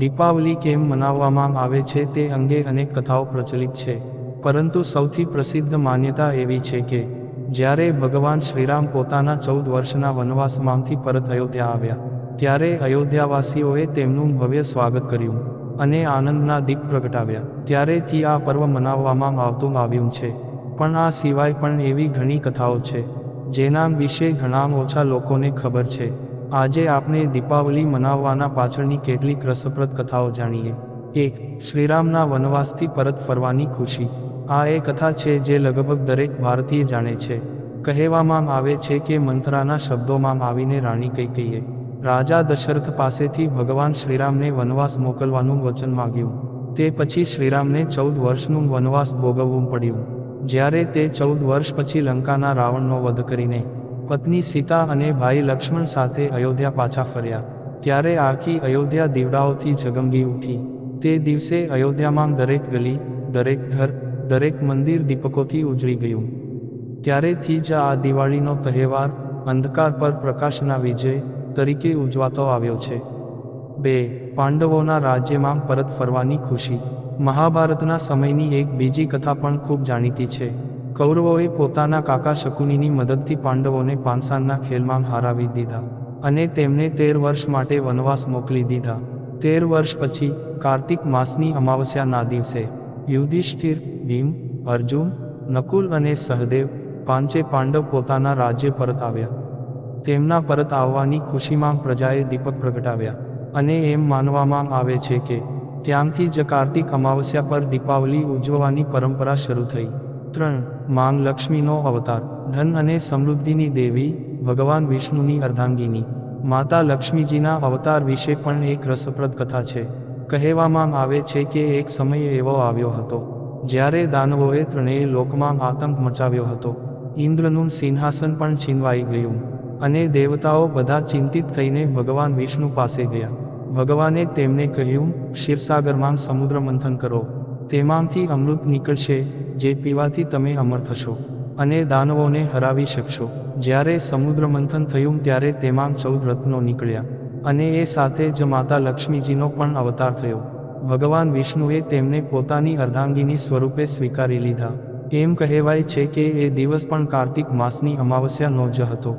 દીપાવલી કેમ મનાવવામાં આવે છે તે અંગે અનેક કથાઓ પ્રચલિત છે. પરંતુ સૌથી પ્રસિદ્ધ માન્યતા એવી છે કે, જ્યારે ભગવાન શ્રીરામ પોતાના ચૌદ વર્ષના વનવાસમાંથી પરત અયોધ્યા આવ્યા, ત્યારે અયોધ્યાવાસીઓએ તેમનું ભવ્ય સ્વાગત કર્યું અને આનંદના દીપ પ્રગટાવ્યા. ત્યારેથી આ પર્વ મનાવવામાં આવતું આવ્યું છે. પણ આ સિવાય પણ એવી ઘણી કથાઓ છે, જેના વિશે ઘણા ઓછા લોકોને ખબર છે. આજે આપણે દીપાવલી મનાવવાના પાછળની કેટલીક રસપ્રદ કથાઓ જાણીએ. એક, શ્રીરામના વનવાસથી પરત ફરવાની ખુશી. આ એ કથા છે જે લગભગ દરેક ભારતીય જાણે છે. કહેવામાં આવે છે કે મંત્રાના શબ્દોમાં આવીને રાણી કઈ કહીએ, રાજા દશરથ પાસેથી ભગવાન શ્રીરામને વનવાસ મોકલવાનું વચન માગ્યું. તે પછી શ્રીરામને ચૌદ વર્ષનું વનવાસ ભોગવવું પડ્યું. જ્યારે તે ચૌદ વર્ષ પછી લંકાના રાવણનો વધ કરીને પત્ની સીતા અને ભાઈ લક્ષ્મણ સાથે અયોધ્યા પાછા ફર્યા. ત્યારે આખી અયોધ્યા દીવડાઓથી ઝગમગી ઉઠી. તે દિવસે અયોધ્યામાં દરેક ગલી, દરેક ઘર, દરેક મંદિર દીપકોથી ઉજળી ગયું. ત્યારેથી જ આ દિવાળીનો તહેવાર, અંધકાર પર પ્રકાશના વિજય તરીકે ઉજવાતો આવ્યો છે. બે, પાંડવોના રાજ્યમાં પરત ફરવાની ખુશી. મહાભારતના સમયની એક બીજી કથા પણ ખૂબ જાણીતી છે. કૌરવોએ પોતાના કાકા શકુનીની મદદથી પાંડવોને પાંસાનના ખેલમાં હારાવી દીધા અને તેમને તેર વર્ષ માટે વનવાસ મોકલી દીધા. તેર વર્ષ પછી કાર્તિક માસની અમાવસ્યાના દિવસે યુધિષ્ઠિર, ભીમ, અર્જુન, નકુલ અને સહદેવ પાંચે પાંડવ પોતાના રાજ્ય પરત આવ્યા. તેમના પરત આવવાની ખુશીમાં પ્રજાએ દીપક પ્રગટાવ્યા અને એમ માનવામાં આવે છે કે ત્યાંથી જ કાર્તિક અમાવસ્યા પર દીપાવલી ઉજવવાની પરંપરા શરૂ થઈ. ત્રણ માંગ લક્ષ્મીનો અવતાર, ધન અને સમૃદ્ધિની દેવી, ભગવાન વિષ્ણુની અર્ધાંગીની. માતા લક્ષ્મીજીના અવતાર વિશે પણ એક રસપ્રદ કથા છે. કહેવામાં આવે છે કે એક સમય એવો આવ્યો હતો, જ્યારે દાનવોએ ત્રણેય લોકમાં આતંક મચાવ્યો હતો. ઇન્દ્રનું સિંહાસન પણ છીનવાઈ ગયું અને દેવતાઓ બધા ચિંતિત થઈને ભગવાન વિષ્ણુ પાસે ગયા. ભગવાને તેમને કહ્યું, ક્ષીરસાગરમાં સમુદ્ર મંથન કરો. તેમાંથી અમૃત નીકળશે, જે પીવાથી તમે અમર થશો અને દાનવોને હરાવી શકશો. જ્યારે સમુદ્ર મંથન થયું ત્યારે તેમાં ચૌદ રત્નો નીકળ્યા અને એ સાથે જ માતા લક્ષ્મીજીનો પણ અવતાર થયો. ભગવાન વિષ્ણુએ તેમને પોતાની અર્ધાંગીની સ્વરૂપે સ્વીકારી લીધા. એમ કહેવાય છે કે એ દિવસ પણ કાર્તિક માસની અમાવસ્યાનો જ હતો.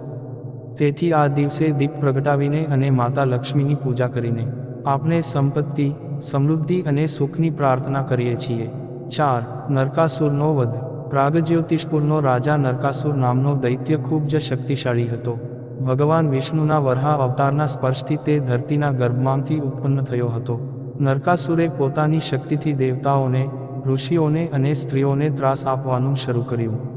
તેથી આ દિવસે દીપ પ્રગટાવીને અને માતા લક્ષ્મીની પૂજા કરીને આપણે સંપત્તિ સમૃદ્ધિ અને સુખની પ્રાર્થના કરીએ છીએ. ચાર, નરકાસુરનો વધ. પ્રાગજ્યોતિષપુરનો રાજા નરકાસુર નામનો દૈત્ય ખૂબ જ શક્તિશાળી હતો. ભગવાન વિષ્ણુના વરહા અવતારના સ્પર્શથી તે ધરતીના ગર્ભમાંથી ઉત્પન્ન થયો હતો. નરકાસુરે પોતાની શક્તિથી દેવતાઓને, ઋષિઓને અને સ્ત્રીઓને ત્રાસ આપવાનું શરૂ કર્યું.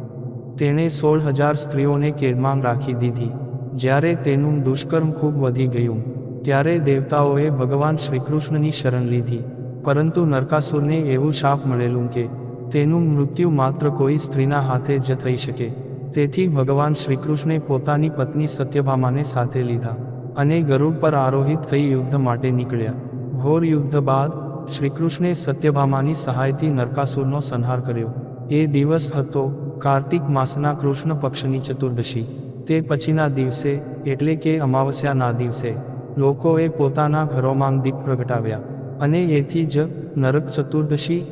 તેણે સોળ હજાર સ્ત્રીઓને કેદમાં રાખી દીધી. જ્યારે તેનું દુષ્કર્મ ખૂબ વધી ગયું. ત્યારે દેવતાઓએ ભગવાન શ્રીકૃષ્ણની શરણ લીધી. પરંતુ નરકાસુરને એવું શાપ મળેલું કે, તેનું મૃત્યુ માત્ર કોઈ સ્ત્રીના હાથે જ થઈ શકે. તેથી ભગવાન શ્રીકૃષ્ણે પોતાની પત્ની સત્યભામાને સાથે લીધા અને ગરુડ પર આરોહિત થઈ યુદ્ધ માટે નીકળ્યા. ઘોર યુદ્ધ બાદ, શ્રીકૃષ્ણે સત્યભામાની સહાયથી નરકાસુરનો સંહાર કર્યો. એ દિવસ હતો કાર્તિક માસના કૃષ્ણ પક્ષની ચતુર્દશી. તે પછીના દિવસે, એટલે કે અમાવસ્યાના દિવસે લોકોએ પોતાના ઘરોમાં દીપ પ્રગટાવ્યા અને એથી જ નરક ચતુર્દશી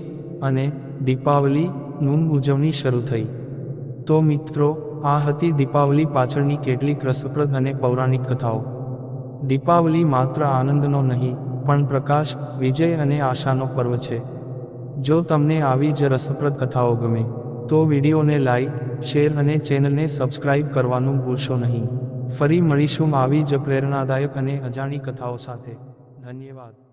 અને દીપાવલીનું ઉજવણી શરૂ થઈ. તો મિત્રો, આ હતી દીપાવલી પાછળની કેટલીક રસપ્રદ અને પૌરાણિક કથાઓ. દીપાવલી માત્ર આનંદનો નહીં, પણ પ્રકાશ, વિજય અને આશાનો પર્વ છે. જો તમને આવી જ રસપ્રદ કથાઓ ગમે, તો વિડીયોને લાઈક, શેર અને ચેનલને સબસ્ક્રાઇબ કરવાનું ભૂલશો નહીં. ફરી મળીશું આવી જ પ્રેરણાદાયક અને અજાણી કથાઓ સાથે. ધન્યવાદ.